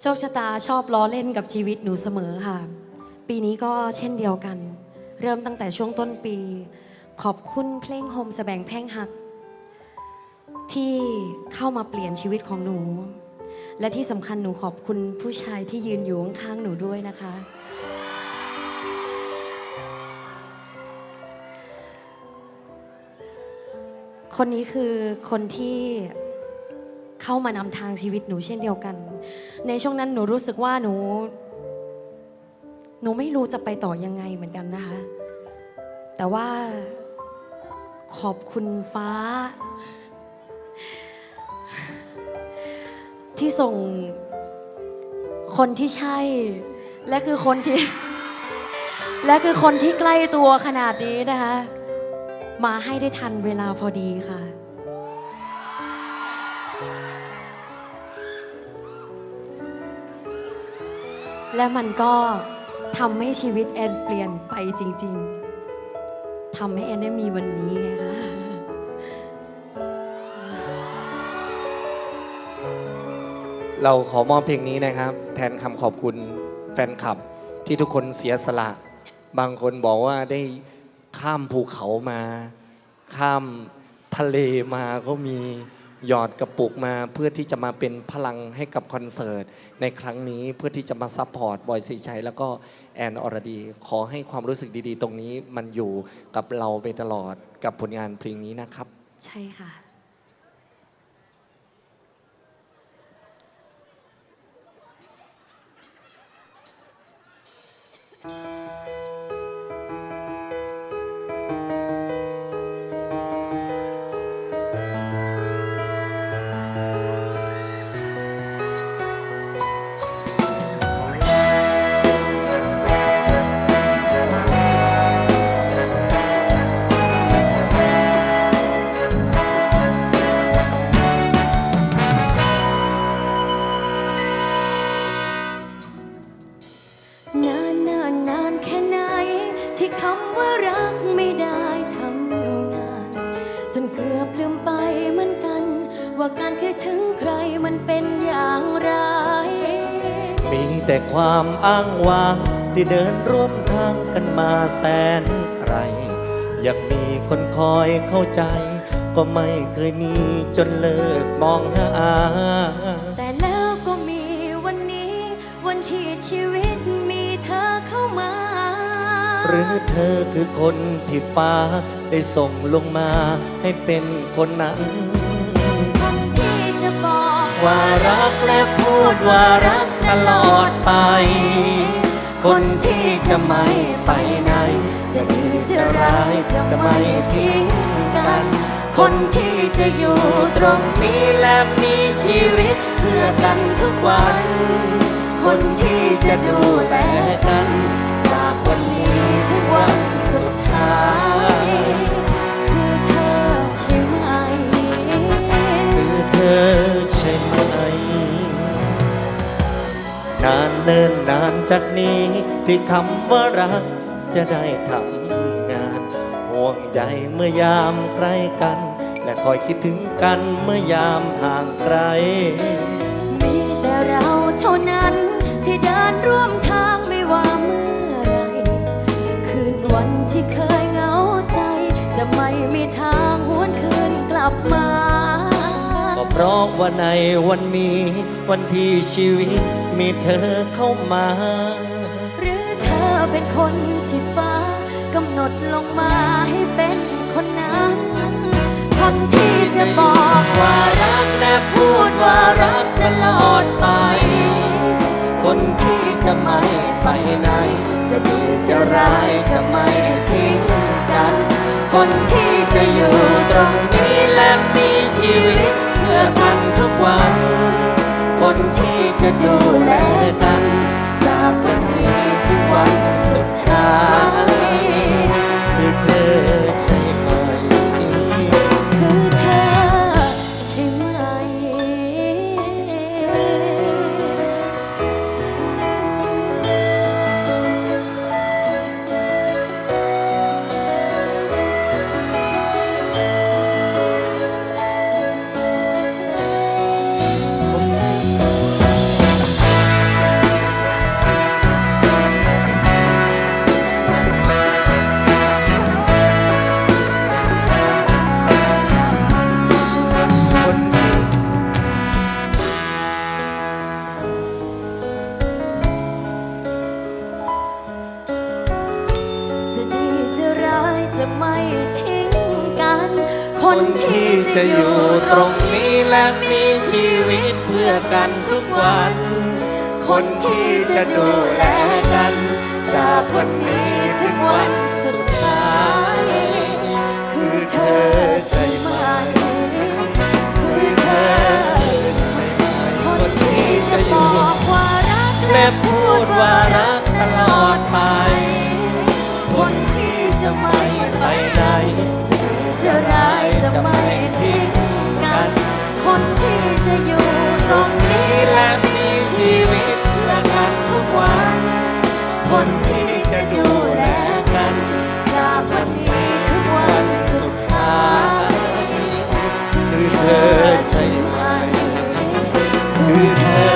โชคชะตาชอบล้อเล่นกับชีวิตหนูเสมอค่ะ ปีนี้ก็เช่นเดียวกัน เริ่มตั้งแต่ช่วงต้นปี ขอบคุณเพลงโฮมสแสบงแพ่งหัก ที่เข้ามาเปลี่ยนชีวิตของหนู และที่สำคัญหนูขอบคุณผู้ชายที่ยืนอยู่ข้างๆหนูด้วยนะคะ คนนี้คือคนที่ เข้ามานำทางชีวิตหนูเช่นเดียวกัน ในช่วงนั้นหนูรู้สึกว่าหนู หนูไม่รู้จะไปต่อยังไงเหมือนกันนะคะ แต่ว่าขอบคุณฟ้า ที่ส่งคนที่ใช่ และคือคนที่ และคือคนที่ใกล้ตัวขนาดนี้นะคะ มาให้ได้ทันเวลาพอดีค่ะ และมันก็ทำให้ชีวิตแอนเปลี่ยนไปจริง ๆทำให้แอนได้มีวันนี้ไงคะเราขอมอบเพลงนี้นะครับ แทนคำขอบคุณแฟนคลับที่ทุกคนเสียสละ บางคนบอกว่าได้ข้ามภูเขามา ข้ามทะเลมาก็มี หยอดกระปุกมาเพื่อที่จะมาเป็นพลังให้กับคอนเสิร์ตในครั้งนี้เพื่อที่จะมาซัพพอร์ตบอยสีชัยแล้วก็แอนอรดี ขอให้ความรู้สึกดีๆ ตรงนี้มันอยู่กับเราไปตลอดกับผลงานเพลงนี้นะครับ ใช่ค่ะ คำว่ารักไม่ได้ทำงาน จนเกือบลืมไปเหมือนกัน ว่าการคิดถึงใครมันเป็นอย่างไร มีแต่ความอ้างว้างที่เดินร่วมทางกันมาแสนไกลอยากมีคนคอยเข้าใจ ก็ไม่เคยมีจนเลิกมองหาแต่แล้วก็มีวันนี้ วันที่ชีวิตมีเธอเข้ามา หรือเธอคือคนที่ฟ้าได้ส่งลงมาให้เป็นคนนั้นคนที่จะบอกว่ารักและพูดว่ารักตลอดไป คนที่จะไม่ไปไหน จะดีจะร้ายจะไม่ทิ้งกัน คนที่จะอยู่ตรงนี้และมีชีวิตเพื่อกันทุกวัน คนที่จะดูแลกัน คือเธอใช่ไหม คือเธอใช่ไหม นานเนินนานจากนี้ที่คำว่ารักจะได้ทำงาน ห่วงใยเมื่อยามใกล้กัน และคอยคิดถึงกันเมื่อยามห่างไกล มีแต่เราเท่านั้นที่เดินร่วมทางไม่ว่าเมื่อไหรคืนวันที่เคย จะไม่มีทางหวนคืนกลับมา ก็เพราะว่าในวันนี้ วันที่ชีวิตมีเธอเข้ามา หรือเธอเป็นคนที่ฟ้ากำหนดลงมาให้เป็นคนนั้น คนที่จะบอกว่ารักและพูดว่ารักตลอดไป คนที่จะไม่ไปไหน จะดีจะจะร้าร้ายยจะไม่ทิ้งกัน คนที่จะอยู่ตรงนี้และมีชีวิตเพื่อกันทุกวัน คนที่จะดูแลกัน จะไม่ทิ้งกัน คนที่จะอยู่ตรงนี้และมีชีวิตเพื่อกันทุกวัน คนที่จะดูแลกัน จากวันนี้ถึงวันสุดท้าย คือเธอใช่ไหมคือเธอใจไหมคนที่จะบอกว่ารักและพูดว่ารักตลอด อยู่ตรงนี้และมีชีวิตเพื่อกันทุกวัน คนที่จะดูแลกันจากวันนี้ถึงวันสุดท้ายคือเธอใช่ไหมคือเธอ